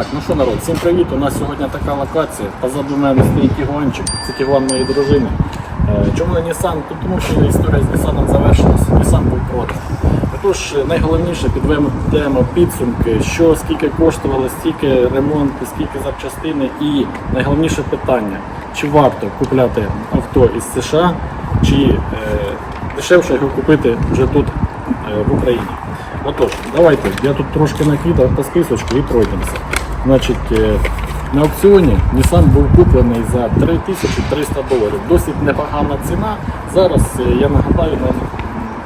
Так, ну що народ, всім привіт. У нас сьогодні така локація. Позаду мене стоїть тігуанчик, це тігуан моєї дружини. Е, Чому не Nissan? Тому що історія з Nissan завершилася, Nissan був проданий. Тож найголовніше підведемо підсумки, що скільки коштувало, стільки ремонт, скільки запчастини і найголовніше питання, чи варто купляти авто із США, чи е, дешевше його купити вже тут е, в Україні. Отож, давайте, я тут трошки накидав по списочку і пройдемося. Значить, е, на аукціоні Nissan був куплений за 3300 доларів. Досить непогана ціна. Зараз, е, я нагадаю, нам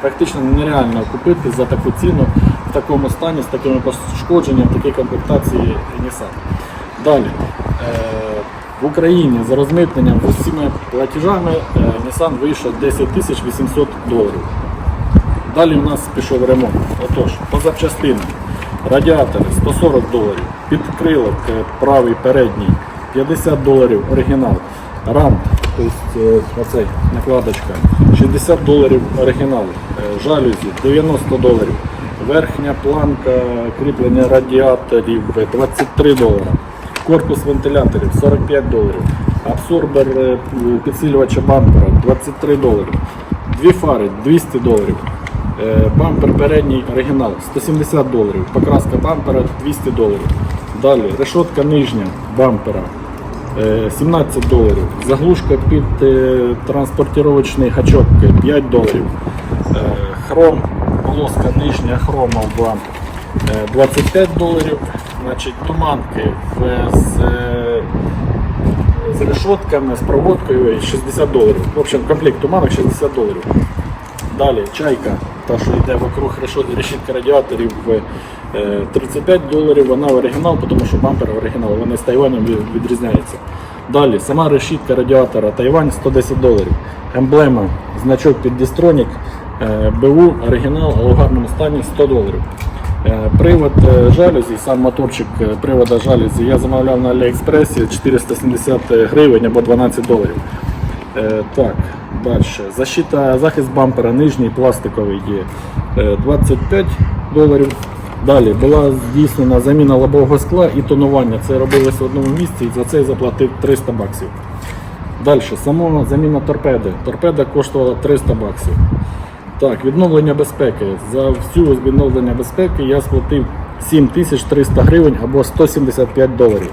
практично нереально купити за таку ціну в такому стані, з такими пошкодженнями, в такій комплектації Nissan. Далі. е, В Україні за розмитненням з усіма платежами Nissan вийшов 10 800 доларів. Далі у нас пішов ремонт. Отож, по запчастинам. Радіатори 140 доларів, підкрилок е, правий передній 50 доларів оригінал. Рамп, тобто оцей накладочка 60 доларів оригінал. Е, Жалюзі 90 доларів. Верхня планка кріплення радіаторів 23 долара. Корпус вентиляторів 45 доларів. Абсорбер е, підсилювача бампера 23 доларів. Дві фари 200 доларів. Е, Бампер передній оригінал 170 доларів. Покраска бампера 200 доларів. Далі решетка нижня бампера е, 17 доларів. Заглушка під е, транспортировочний гачок 5 доларів. Е, Хром, полоска нижня е, 25 доларів. Значить, туманки з е, з решетками, з проводкою 60 доларів. В общем, комплект туманок 60 доларів. Далі чайка, та що йде вокруг решітки радіаторів е, 35 доларів, вона оригінал, тому що бампер оригінал, вони з Тайванем від- відрізняються. Далі сама решітка радіатора Тайвань 110 доларів. Емблема, значок під Distronic, е, БУ, оригінал, але в гарному стані 100 доларів. Е, Привод е, жалюзі, сам моторчик е, привода жалюзі я замовляв на Аліекспресі 470 гривень або 12 доларів. Е, Так, далі. Защита, захист бампера нижній пластиковий є е, 25 доларів. Далі була здійснена заміна лобового скла і тонування. Це робилось в одному місці і за це я заплатив 300 баксів. Далі, сама заміна торпеди. Торпеда коштувала 300 баксів. Так, відновлення безпеки. За всю відновлення безпеки я сплатив 7300 гривень або 175 доларів.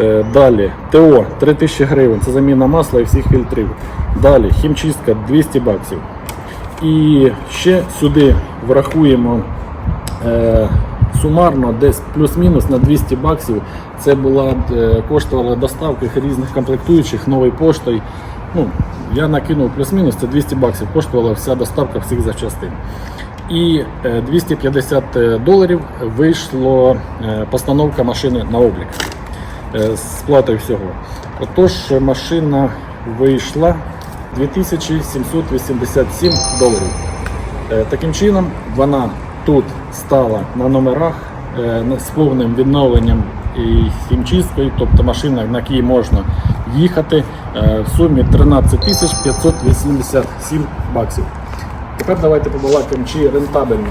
Е, Далі ТО 3000 гривень, це заміна масла і всіх фільтрів. Далі хімчистка 200 баксів. І ще сюди врахуємо сумарно десь плюс-мінус на 200 баксів. Це була е, коштувала доставка різних комплектуючих новою поштою. Ну, я накинув плюс-мінус, це 200 баксів коштувала вся доставка всіх запчастин. І е, 250 доларів вийшло е, постановка машини на облік е, з сплатою всього. Отож, машина вийшла 2787 доларів. Е, Таким чином, вона тут стала на номерах е, з повним відновленням і хімчисткою, тобто машина, на якій можна їхати е, в сумі 13 587 баксів. Тепер давайте побалакаємо, чи рентабельно.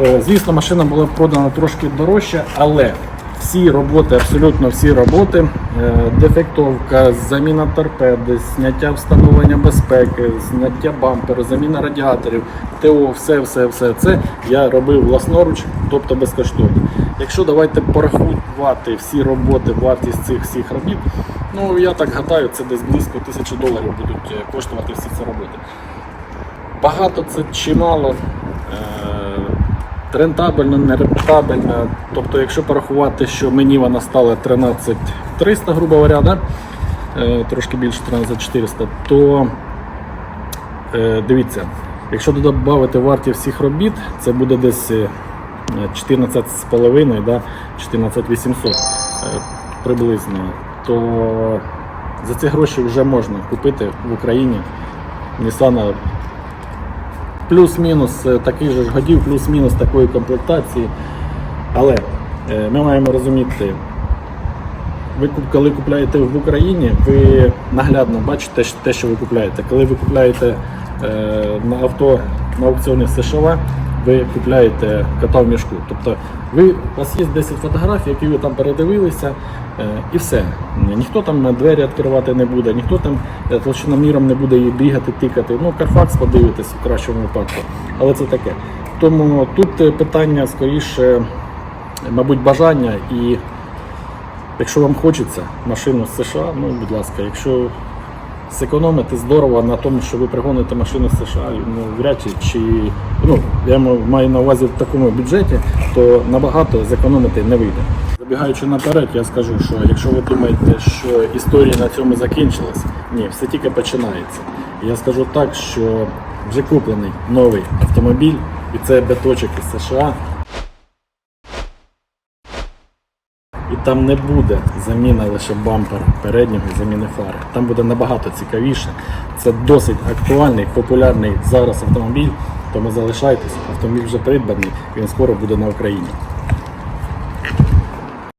Е, Звісно, машина була продана трошки дорожче, але всі роботи, абсолютно всі роботи, е, дефектовка, заміна торпеди, зняття встановлення безпеки, зняття бамперу, заміна радіаторів, ТО, все, все, все це я робив власноруч, тобто безкоштовно. Якщо давайте порахувати всі роботи, вартість цих всіх робіт, ну я так гадаю, це десь близько тисячі доларів будуть е, коштувати всі ці роботи. Багато це чи мало. Е, Рентабельно, не рентабельно. Тобто, якщо порахувати, що мені вона стала 13 300, грубо говоря, да? Е, трошки більше 13 400, то е, дивіться, якщо додати вартість всіх робіт, це буде десь е, 14,5, да? 14 800 е, приблизно, то за ці гроші вже можна купити в Україні Nissan плюс-мінус е, таких же ж годів, плюс-мінус такої комплектації. Але е, ми маємо розуміти, ви коли купляєте в Україні, ви наглядно бачите те, що ви купляєте. Коли ви купляєте е, на авто на аукціоні США, ви купляєте кота в мішку. Тобто ви, у вас є 10 фотографій, які ви там передивилися, е, і все. Ніхто там двері відкривати не буде, ніхто там е, толщиноміром не буде її бігати, тикати. Ну, Карфакс подивитись в кращому випадку. Але це таке. Тому тут е, питання скоріше, мабуть, бажання і якщо вам хочеться машину з США, ну будь ласка, якщо зекономити здорово на тому, що ви пригоните машину з США, ну вряд чи, чи ну я маю на увазі в такому бюджеті, то набагато зекономити не вийде. Забігаючи наперед, я скажу, що якщо ви думаєте, що історія на цьому закінчилась, ні, все тільки починається. Я скажу так, що вже куплений новий автомобіль, і це беточок із США. І там не буде заміна лише бампера переднього і заміни фари. Там буде набагато цікавіше. Це досить актуальний, популярний зараз автомобіль. Тому залишайтесь, автомобіль вже придбаний, він скоро буде на Україні.